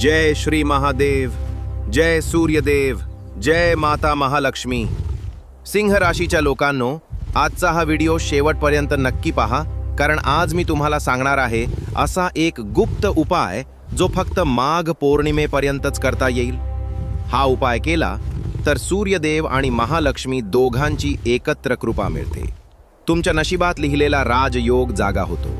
जय श्री महादेव जय सूर्यदेव जय माता महालक्ष्मी. सिंह राशीच्या लोकांनो आजचा हा व्हिडिओ शेवटपर्यंत नक्की पहा कारण आज मी तुम्हाला सांगणार आहे असा एक गुप्त उपाय जो फक्त माघ पौर्णिमेपर्यंतच करता येईल. हा उपाय केला तर सूर्यदेव आणि महालक्ष्मी दोघांची एकत्र कृपा मिळते. तुमच्या नशिबात लिहिलेला राजयोग जागा होतो.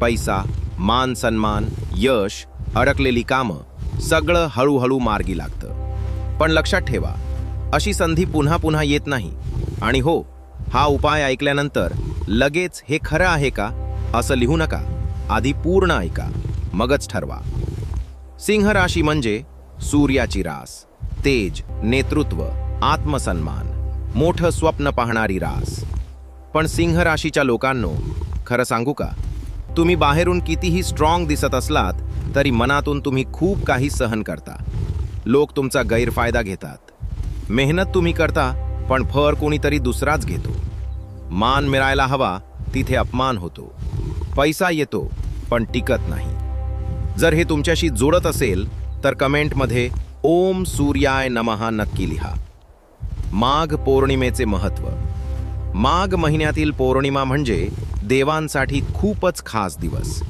पैसा मान सन्मान यश अडकलेली कामं सगळं हळूहळू मार्गी लागतं. पण लक्षात ठेवा अशी संधी पुन्हा पुन्हा येत नाही. आणि हो हा उपाय ऐकल्यानंतर लगेच हे खरं आहे का असं लिहू नका. आधी पूर्ण ऐका मगच ठरवा. सिंह राशी म्हणजे सूर्याची रास तेज नेतृत्व आत्मसन्मान मोठं स्वप्न पाहणारी रास. पण सिंह राशीच्या लोकांनो खरं सांगू का? तुम्ही बाहेरून कितीही स्ट्रॉंग दिसत असलात तरी मनातून तुम्ही खूप काही सहन करता. लोक तुमचा गैरफायदा घेतात. मेहनत तुम्ही करता पण फर कोणीतरी दुसराच घेतो. मान मिळायला हवा तिथे अपमान होतो. पैसा येतो पण टिकत नाही. जर हे तुमच्याशी जोडत असेल तर कमेंटमध्ये ओम सूर्याय नमहा नक्की लिहा. माघ पौर्णिमेचे महत्त्व. माघ महिन्यातील पौर्णिमा म्हणजे देवांसाठी खूपच खास दिवस.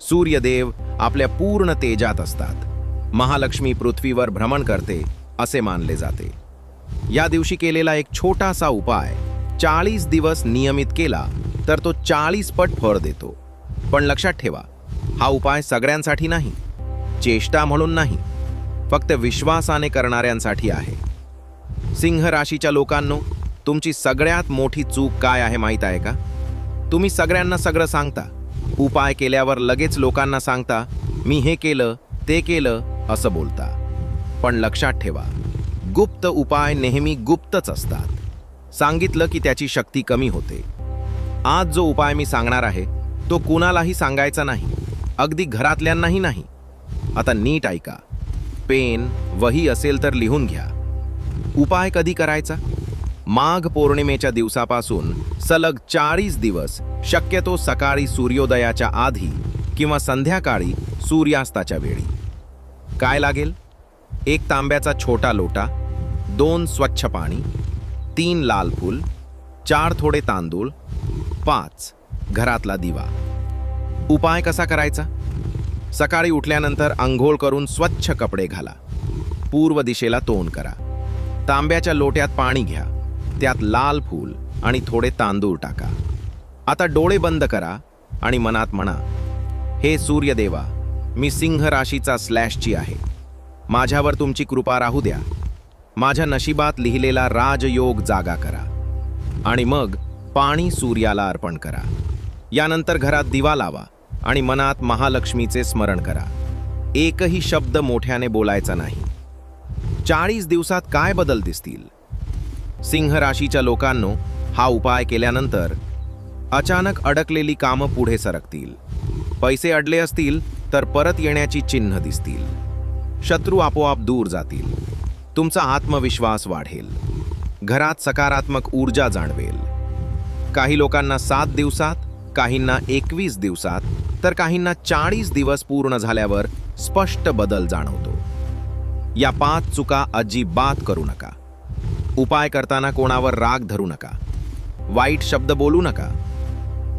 सूर्यदेव आपल्या पूर्ण तेजात असतात. महालक्ष्मी पृथ्वीवर भ्रमण करते असे मानले जाते. या दिवशी केलेला एक छोटासा उपाय चाळीस दिवस नियमित केला तर तो चाळीस पट फळ देतो. पण लक्षात ठेवा हा उपाय सगळ्यांसाठी नाही चेष्टा म्हणून नाही फक्त विश्वासाने करणाऱ्यांसाठी आहे. सिंह राशीच्या लोकांनो तुमची सगळ्यात मोठी चूक काय आहे माहीत आहे का? तुम्ही सगळ्यांना सगळं सांगता उपाय केल्यावर लगेच लोकांना सांगता मी हे केलं ते केलं असं बोलता. पण लक्षात ठेवा गुप्त उपाय नेहमी गुप्तच असतात. सांगितलं की त्याची शक्ती कमी होते. आज जो उपाय मी सांगणार आहे तो कुणालाही सांगायचा नाही अगदी घरातल्यांनाही नाही. आता नीट ऐका. पेन वही असेल तर लिहून घ्या. उपाय कधी करायचा? माघ पौर्णिमेच्या दिवसापासून सलग चाळीस दिवस शक्यतो सकाळी सूर्योदयाच्या आधी किंवा संध्याकाळी सूर्यास्ताच्या वेळी. काय लागेल? एक तांब्याचा छोटा लोटा दोन स्वच्छ पाणी तीन लाल फूल चार थोडे तांदूळ पाच घरातला दिवा. उपाय कसा करायचा? सकाळी उठल्यानंतर आंघोळ करून स्वच्छ कपडे घाला. पूर्व दिशेला तोंड करा. तांब्याच्या लोट्यात पाणी घ्या. त्यात लाल फूल आणि थोडे तांदूळ टाका. आता डोळे बंद करा आणि मनात म्हणा हे सूर्यदेवा मी सिंह राशीचा स्लॅशची आहे. माझ्यावर तुमची कृपा राहू द्या. माझ्या नशिबात लिहिलेला राजयोग जागा करा. आणि मग पाणी सूर्याला अर्पण करा. यानंतर घरात दिवा लावा आणि मनात महालक्ष्मीचे स्मरण करा. एकही शब्द मोठ्याने बोलायचा नाही. चाळीस दिवसात काय बदल दिसतील? सिंह राशीच्या लोकांनो हा उपाय केल्यानंतर अचानक अडकलेली कामं पुढे सरकतील. पैसे अडले असतील तर परत येण्याची चिन्ह दिसतील. शत्रू आपोआप दूर जातील. तुमचा आत्मविश्वास वाढेल. घरात सकारात्मक ऊर्जा जाणवेल. काही लोकांना सात दिवसात काहींना एकवीस दिवसात तर काहींना चाळीस दिवस पूर्ण झाल्यावर स्पष्ट बदल जाणवतो. या पाच चुका अजिबात करू नका. उपाय करताना कोणावर राग धरू नका. वाईट शब्द बोलू नका.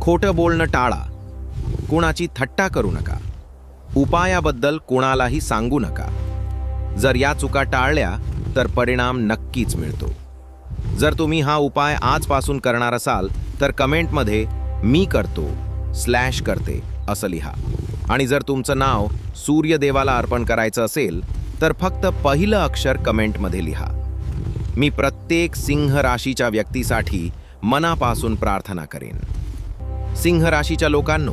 खोटं बोलणं टाळा. कुणाची थट्टा करू नका. उपायाबद्दल कोणालाही सांगू नका. जर या चुका टाळल्या तर परिणाम नक्कीच मिळतो. जर तुम्ही हा उपाय आजपासून करणार असाल तर कमेंटमध्ये मी करतो स्लॅश करते असं लिहा. आणि जर तुमचं नाव सूर्यदेवाला अर्पण करायचं असेल तर फक्त पहिलं अक्षर कमेंटमध्ये लिहा. मी प्रत्येक सिंह राशीच्या व्यक्तीसाठी मनापासून प्रार्थना करेन. सिंह राशीच्या लोकांनो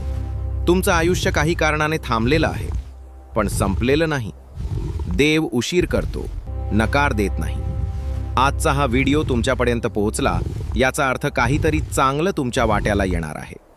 तुमचं आयुष्य काही कारणाने थांबलेलं आहे पण संपलेलं नाही. देव उशीर करतो नकार देत नाही. आजचा हा व्हिडिओ तुमच्यापर्यंत पोहोचला याचा अर्थ काहीतरी चांगलं तुमच्या वाट्याला येणार आहे.